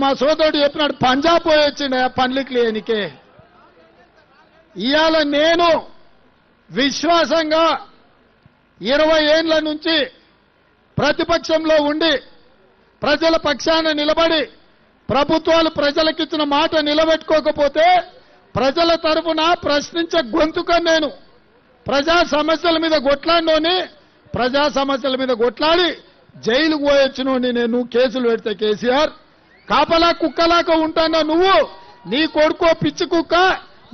మా సోదరుడు చెప్పినాడు పంజాబ్ పోయి వచ్చిండ పనులకి లేనికే. ఇవాళ నేను విశ్వాసంగా ఇరవై ఏండ్ల నుంచి ప్రతిపక్షంలో ఉండి ప్రజల పక్షాన నిలబడి ప్రభుత్వాలు ప్రజలకిచ్చిన మాట నిలబెట్టుకోకపోతే ప్రజల తరఫున ప్రశ్నించే గొంతుక నేను. ప్రజా సమస్యల మీద కొట్లాడినోని ప్రజా సమస్యల మీద కొట్లాడి జైలుకు పోయొచ్చినోని నేను కేసులు పెడితే కేసీఆర్. కాపలా కుక్కలాగా ఉంటానా నువ్వు? నీ కొడుకో పిచ్చి కుక్క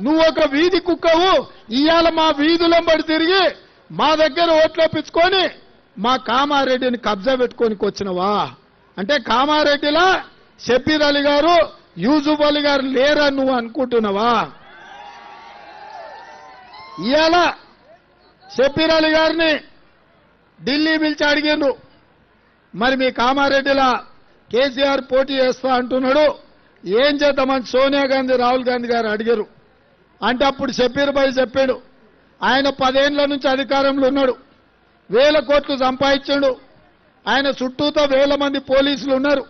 నువ్వు ఒక వీధి కుక్కవు. ఇవాళ మా వీధులంబడి తిరిగి మా దగ్గర ఓట్లో పిచ్చుకొని మా కామారెడ్డిని కబ్జా పెట్టుకోనికి వచ్చినవా? అంటే కామారెడ్డిలా షబ్బీర్ అలీ గారు యూసుఫ్ అలీ గారు లేరా నువ్వు అనుకుంటున్నావా? ఇవాళ షబ్బీర్ అలీ గారిని ఢిల్లీ పిలిచి అడిగిండ్రు. మరి మీ కామారెడ్డిలా కేసీఆర్ పోటీ చేస్తా అంటున్నాడు. ఏం చేద్దామని సోనియా గాంధీ రాహుల్ గాంధీ గారు అడిగారు. అంటే అప్పుడు షబీర్ భాయ్ చెప్పాడు ఆయన పదేండ్ల నుంచి అధికారంలో ఉన్నాడు. వేల కోట్లు సంపాదించాడు. ఆయన చుట్టూతో వేల మంది పోలీసులు ఉన్నారు.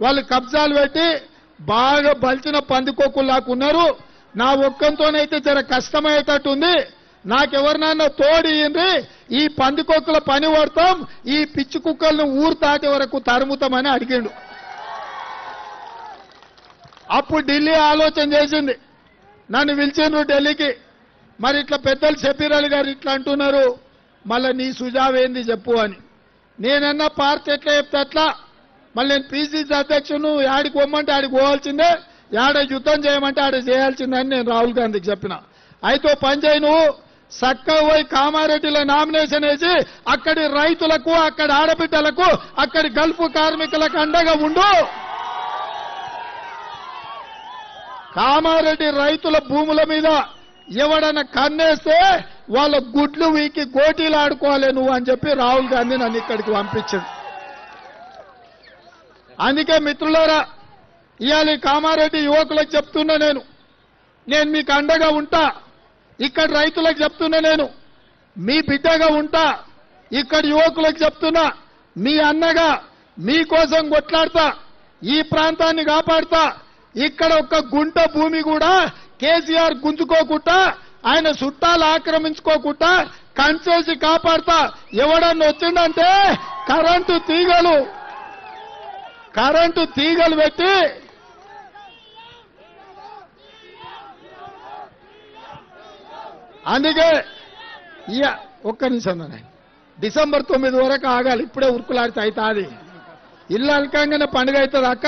వాళ్ళు కబ్జాలు పెట్టి బాగా బలిచిన పందికొక్కులాగా ఉన్నారు. నా ఒక్కంతోనైతే జర కష్టమయ్యేటట్టుంది. నాకెవరినైనా తోడియండి ఈ పందికొక్కుల పని పడతాం ఈ పిచ్చి కుక్కలను ఊరు తాటి వరకు తరుముతామని అడిగిండు. అప్పుడు ఢిల్లీ ఆలోచన చేసింది. నన్ను పిలిచిండ్రు ఢిల్లీకి. మరి ఇట్లా పెద్దలు షబీర్ గారు ఇట్లా అంటున్నారు. మళ్ళీ నీ సుజావేంది చెప్పు అని. నేనన్నా పార్టీ ఎట్లా చెప్తే అట్లా. మళ్ళీ నేను పీసీసీ అధ్యక్షును యాడికి పోమంటే ఆడికి పోవాల్సిందే. యాడ యుద్ధం చేయమంటే ఆడ చేయాల్సిందే అని నేను రాహుల్ గాంధీకి చెప్పిన. అయితే పని చేయి నువ్వు. చక్కగా పోయి కామారెడ్డిలో నామినేషన్ వేసి అక్కడి రైతులకు అక్కడి ఆడబిడ్డలకు అక్కడి గల్ఫ్ కార్మికులకు అండగా ఉండు. కామారెడ్డి రైతుల భూముల మీద ఎవడన్నా కన్నేస్తే వాళ్ళ గుడ్లు వీకి గోటీలు ఆడుకోవాలి నువ్వు అని చెప్పి రాహుల్ గాంధీ నన్ను ఇక్కడికి పంపించింది అందుకే మిత్రులారా ఇవాళ కామారెడ్డి యువకులకు చెప్తున్నా నేను. నేను మీకు అండగా ఉంటా. ఇక్కడ రైతులకు చెప్తున్నా నేను. మీ బిడ్డగా ఉంటా. ఇక్కడ యువకులకు చెప్తున్నా. మీ అన్నగా మీకోసం కొట్లాడతా. ఈ ప్రాంతాన్ని కాపాడతా. ఇక్కడ ఒక గుంట భూమి కూడా కేసీఆర్ గుంజుకోకుండా ఆయన చుట్టాలు ఆక్రమించుకోకుండా కంచేసి కాపాడతా. ఎవడన్నా వచ్చిందంటే కరెంటు తీగలు. కరెంటు తీగలు పెట్టి అందుకే ఇయ ఒక్క నిమిషం డిసెంబర్ తొమ్మిది వరకు ఆగాలి. ఇప్పుడే ఉరుకులాడితే అవుతుంది ఇల్లు అలకంగానే పండుగ అవుతుంది అక్క?